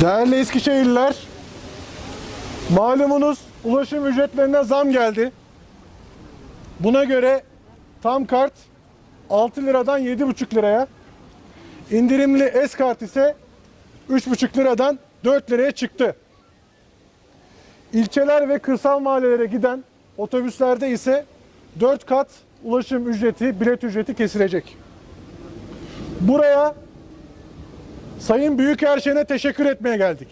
Değerli Eskişehirliler, malumunuz ulaşım ücretlerine zam geldi. Buna göre tam kart 6 liradan 7,5 liraya, indirimli S kart ise 3,5 liradan 4 liraya çıktı. İlçeler ve kırsal mahallelere giden otobüslerde ise 4 kat ulaşım ücreti, bilet ücreti kesilecek. Buraya Sayın Büyükerşen'e teşekkür etmeye geldik.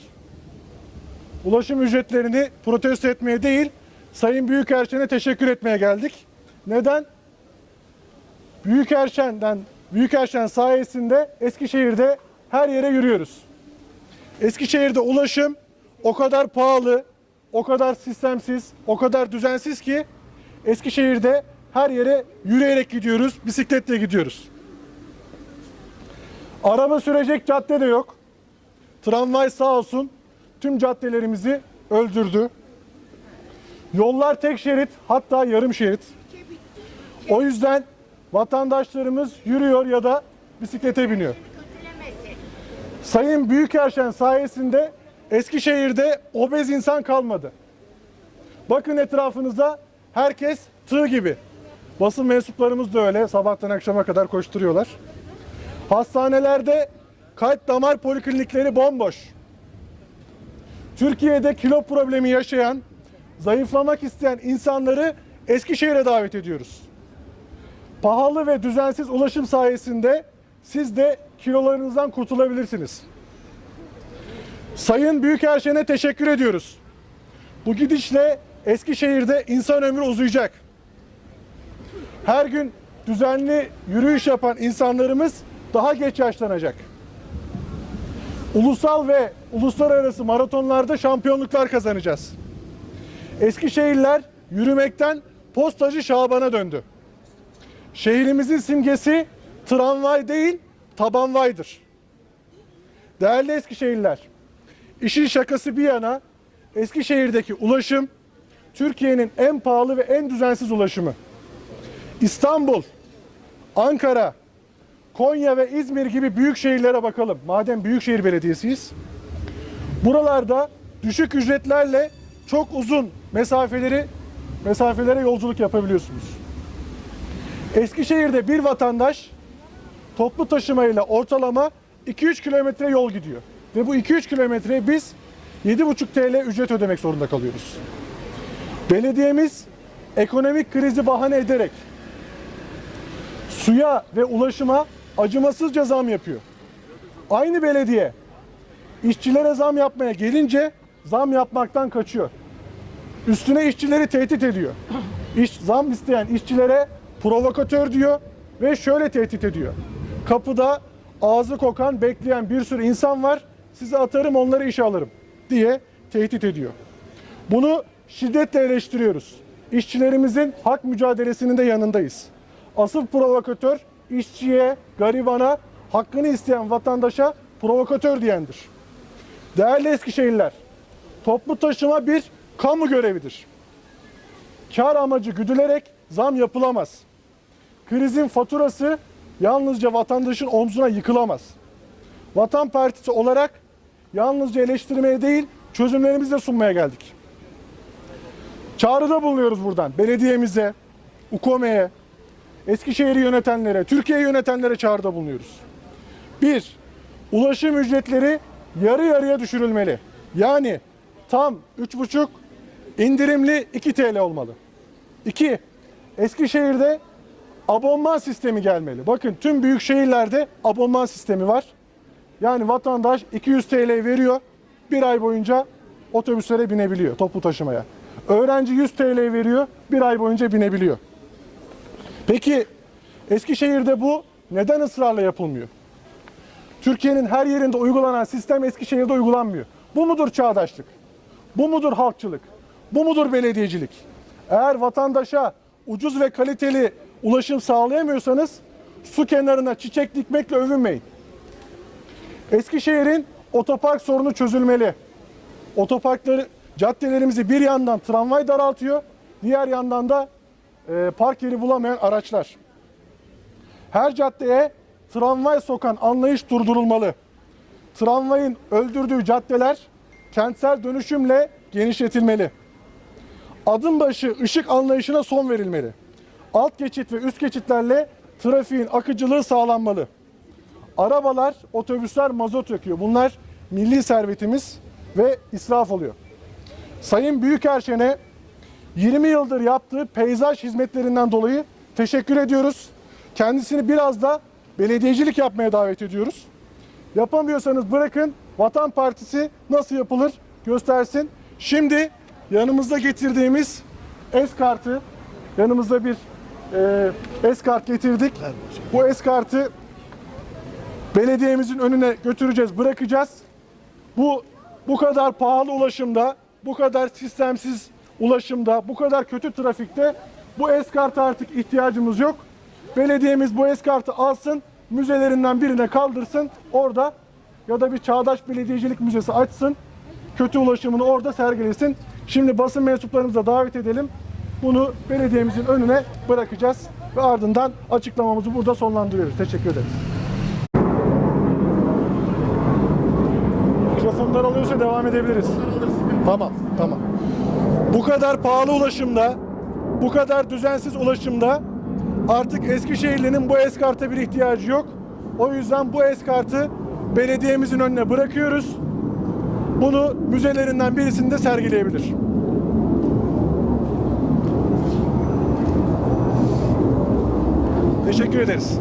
Ulaşım ücretlerini protesto etmeye değil, Sayın Büyükerşen'e teşekkür etmeye geldik. Neden? Büyükerşen'den, Büyükerşen sayesinde Eskişehir'de her yere yürüyoruz. Eskişehir'de ulaşım o kadar pahalı, o kadar sistemsiz, o kadar düzensiz ki Eskişehir'de her yere yürüyerek gidiyoruz, bisikletle gidiyoruz. Araba sürecek cadde de yok. Tramvay sağ olsun tüm caddelerimizi öldürdü. Yollar tek şerit hatta yarım şerit. O yüzden vatandaşlarımız yürüyor ya da bisiklete biniyor. Sayın Büyükerşen sayesinde Eskişehir'de obez insan kalmadı. Bakın etrafınıza herkes tığ gibi. Basın mensuplarımız da öyle sabahtan akşama kadar koşturuyorlar. Hastanelerde kalp damar poliklinikleri bomboş. Türkiye'de kilo problemi yaşayan, zayıflamak isteyen insanları Eskişehir'e davet ediyoruz. Pahalı ve düzensiz ulaşım sayesinde siz de kilolarınızdan kurtulabilirsiniz. Sayın Büyükerşen'e teşekkür ediyoruz. Bu gidişle Eskişehir'de insan ömrü uzayacak. Her gün düzenli yürüyüş yapan insanlarımız daha geç yaşlanacak. Ulusal ve uluslararası maratonlarda şampiyonluklar kazanacağız. Eskişehirliler yürümekten postacı Şaban'a döndü. Şehrimizin simgesi tramvay değil, tabanvaydır. Değerli Eskişehirliler, işin şakası bir yana Eskişehir'deki ulaşım Türkiye'nin en pahalı ve en düzensiz ulaşımı. İstanbul, Ankara, Konya ve İzmir gibi büyük şehirlere bakalım. Madem büyükşehir belediyesiyiz. Buralarda düşük ücretlerle çok uzun mesafeleri mesafelere yolculuk yapabiliyorsunuz. Eskişehir'de bir vatandaş toplu taşımayla ortalama 2-3 kilometre yol gidiyor. Ve bu 2-3 kilometreye biz 7,5 TL ücret ödemek zorunda kalıyoruz. Belediyemiz ekonomik krizi bahane ederek suya ve ulaşıma acımasızca zam yapıyor. Aynı belediye işçilere zam yapmaya gelince zam yapmaktan kaçıyor. Üstüne işçileri tehdit ediyor. İş, zam isteyen işçilere provokatör diyor ve şöyle tehdit ediyor. Kapıda ağzı kokan bekleyen bir sürü insan var. Size atarım onları işe alırım diye tehdit ediyor. Bunu şiddetle eleştiriyoruz. İşçilerimizin hak mücadelesinin de yanındayız. Asıl provokatör işçiye, garibana, hakkını isteyen vatandaşa provokatör diyendir. Değerli Eskişehirliler, toplu taşıma bir kamu görevidir. Kar amacı güdülerek zam yapılamaz. Krizin faturası yalnızca vatandaşın omzuna yıkılamaz. Vatan Partisi olarak yalnızca eleştirmeye değil, çözümlerimizi de sunmaya geldik. Çağrıda bulunuyoruz buradan belediyemize, UKOME'ye, Eskişehir'i yönetenlere, Türkiye'yi yönetenlere çağrıda bulunuyoruz. Bir, ulaşım ücretleri yarı yarıya düşürülmeli. Yani tam 3,5 indirimli 2 TL olmalı. İki, Eskişehir'de abonman sistemi gelmeli. Bakın tüm büyük şehirlerde abonman sistemi var. Yani vatandaş 200 TL veriyor. Bir ay boyunca otobüslere binebiliyor toplu taşımaya. Öğrenci 100 TL veriyor. Bir ay boyunca binebiliyor. Peki Eskişehir'de bu neden ısrarla yapılmıyor? Türkiye'nin her yerinde uygulanan sistem Eskişehir'de uygulanmıyor. Bu mudur çağdaşlık? Bu mudur halkçılık? Bu mudur belediyecilik? Eğer vatandaşa ucuz ve kaliteli ulaşım sağlayamıyorsanız su kenarına çiçek dikmekle övünmeyin. Eskişehir'in otopark sorunu çözülmeli. Otoparkları, caddelerimizi bir yandan tramvay daraltıyor, diğer yandan da e, park yeri bulamayan araçlar. Her caddeye tramvay sokan anlayış durdurulmalı. tramvayın öldürdüğü caddeler kentsel dönüşümle genişletilmeli. Adım başı ışık anlayışına son verilmeli. Alt geçit ve üst geçitlerle trafiğin akıcılığı sağlanmalı. Arabalar, otobüsler mazot yakıyor. Bunlar milli servetimiz ve israf oluyor. Sayın Büyükerşen'e 20 yıldır yaptığı peyzaj hizmetlerinden dolayı teşekkür ediyoruz. Kendisini biraz da belediyecilik yapmaya davet ediyoruz. Yapamıyorsanız bırakın Vatan Partisi nasıl yapılır göstersin. Şimdi yanımızda getirdiğimiz S kartı, yanımızda bir e, S kart getirdik. Bu S kartı belediyemizin önüne götüreceğiz, bırakacağız. Bu bu kadar pahalı ulaşımda, bu kadar sistemsiz ulaşımda, bu kadar kötü trafikte bu S-kartı artık ihtiyacımız yok. Belediyemiz bu S-kartı alsın, müzelerinden birine kaldırsın, orada ya da bir çağdaş belediyecilik müzesi açsın. Kötü ulaşımını orada sergilesin. Şimdi basın mensuplarımızı da davet edelim. Bunu belediyemizin önüne bırakacağız ve ardından açıklamamızı burada sonlandırıyoruz. Teşekkür ederiz. Mikrofonlar alıyorsa devam edebiliriz. Tamam, tamam. Bu kadar pahalı ulaşımda, bu kadar düzensiz ulaşımda artık Eskişehirli'nin bu eskarta bir ihtiyacı yok. O yüzden bu eskartı belediyemizin önüne bırakıyoruz. Bunu müzelerinden birisinde sergileyebilir. Teşekkür ederiz.